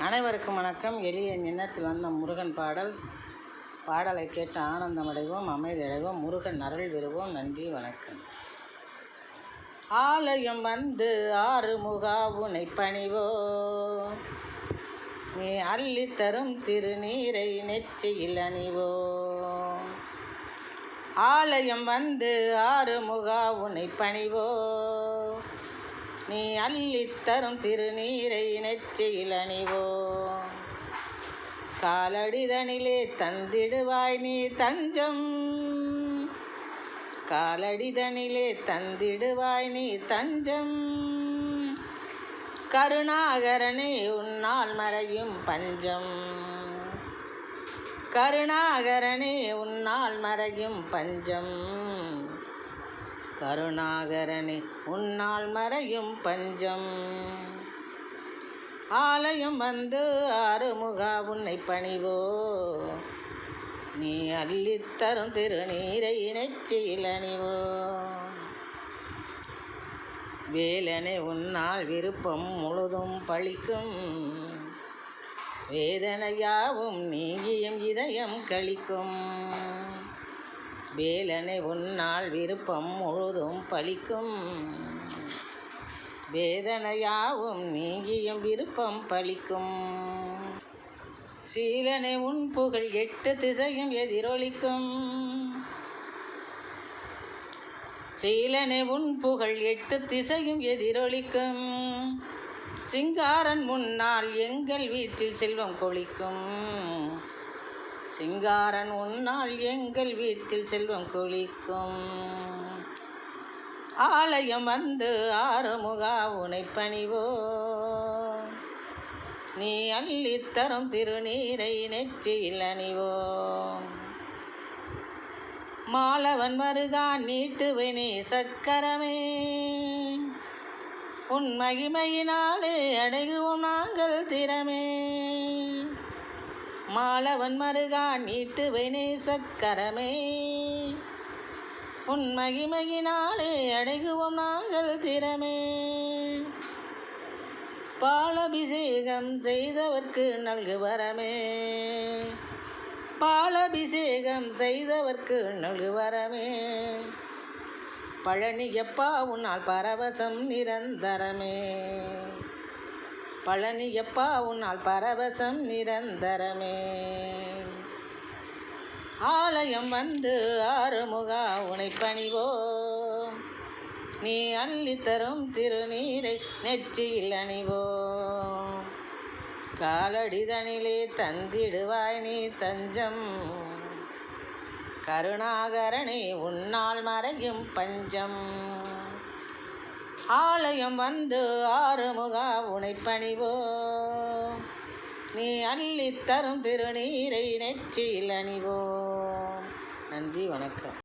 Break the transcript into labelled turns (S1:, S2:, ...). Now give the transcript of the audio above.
S1: அனைவருக்கும் வணக்கம். எளிய எண்ணத்தில் வந்த முருகன் பாடல். பாடலை கேட்டு ஆனந்தம் அடைவோம் அமைதி அடைவோம் முருகன் அருள் விருவோம் நன்றி வணக்கம். ஆலயம் வந்து ஆறு முகா உனை பணிவோ. நீ அள்ளித்தரும் திருநீரை நெற்றியில் அணிவோ. ஆலயம் வந்து ஆறு முகா உனை பணிவோ. நீ அள்ளித்தரும் திருநீரை நெற்றியில் அணிவோ. காலடிதனிலே தந்திடுவாய் நீ தஞ்சம். காலடிதனிலே தந்திடுவாய் நீ தஞ்சம். கருணாகரனே உன்னால் மறையும் பஞ்சம். கருணாகரனே உன்னால் மறையும் பஞ்சம். கருணாகரனே உன்னால் மறையும் பஞ்சம். ஆலயம் வந்து ஆறுமுகா உன்னை பணிவோ. நீ அள்ளித்தரும் திருநீரை இணைச்சியில் அணிவோ. வேலனை உன்னால் விருப்பம் முழுதும் பழிக்கும். வேதனையாவும் நீங்கியும் இதயம் கழிக்கும். வேலனை உன்னால் விருப்பம் முழுதும் பழிக்கும். வேதனையாவும் நீங்கியும் விருப்பம் பழிக்கும். சீலனை உன் புகழ் எட்டு திசையும் எதிரொலிக்கும். சீலனை உன் புகழ் எட்டு திசையும் எதிரொலிக்கும். சிங்காரன் முன்னால் எங்கள் வீட்டில் செல்வம் கொளிக்கும் சிங்காரன் உன்னால் எங்கள் வீட்டில் செல்வம் குளிக்கும். ஆலயம் வந்து ஆறுமுகா உனை பணிவோ. நீ அள்ளித்தரும் திருநீரை நெற்றியில் அணிவோ. மாலவன் வருகா நீட்டுவனே சக்கரமே. உன் மகிமையினாலே அடைகுவோம் நாங்கள் திறமே. மாலவன் மருகா நீட்டுவனே சக்கரமே. உன் மகிமகினாலே அடைகுவோம் நாங்கள் திறமே. பாலபிஷேகம் செய்தவர்க்கு நல்கு வரமே. பாலபிஷேகம் செய்தவர்க்கு நல்கு வரமே. பழனியப்பா உன்னால் பரவசம் நிரந்தரமே. பழனியப்பா உன்னால் பரவசம் நிரந்தரமே. ஆலயம் வந்து ஆறுமுகா உனை பணிவோ நீ அள்ளித்தரும் திருநீரை நெற்றியில் அணிவோ காலடிதனிலே தந்திடுவாய் நீ தஞ்சம். கருணாகரனே உன்னால் மறையும் பஞ்சம். ஆலயம் வந்து ஆறுமுகா உனை பணிவோ நீ அள்ளித்தரும் திருநீரை நெற்றியில் அணிவோ. நன்றி வணக்கம்.